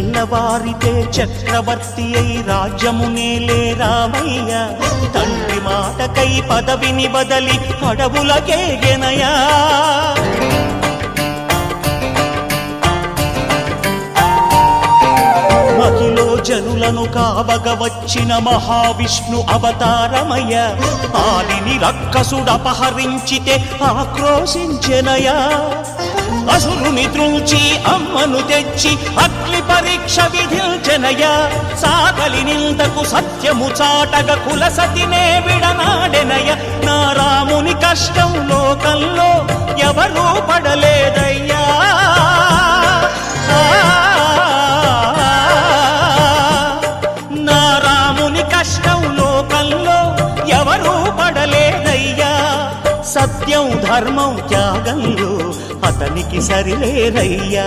పిల్లవారితే చక్రవర్తి అయి రాజ్యమునేలే రామయ్య. తండ్రి మాటకై పదవిని బదలి అడవులకే గెనయా మహిలో జనులను కావగ వచ్చిన మహావిష్ణు అవతారమయ ఆలిని రక్కసుడపహరించితే ఆక్రోశించెనయా అసురుని త్రుంచి అమ్మను తెచ్చి అగ్ని పరీక్ష విధించెనయ సాగలి నిందకు సత్యము చాటగ కుల సతినే విడనాడెనయ. నా రాముని కష్టం లోకంలో ఎవరూ పడలేదయ్యా. నా రాముని కష్టం లోకంలో ఎవరూ పడలేదయ్యా. సత్యం ధర్మం త్యాగంలో అతనికి సరిలేరయ్యా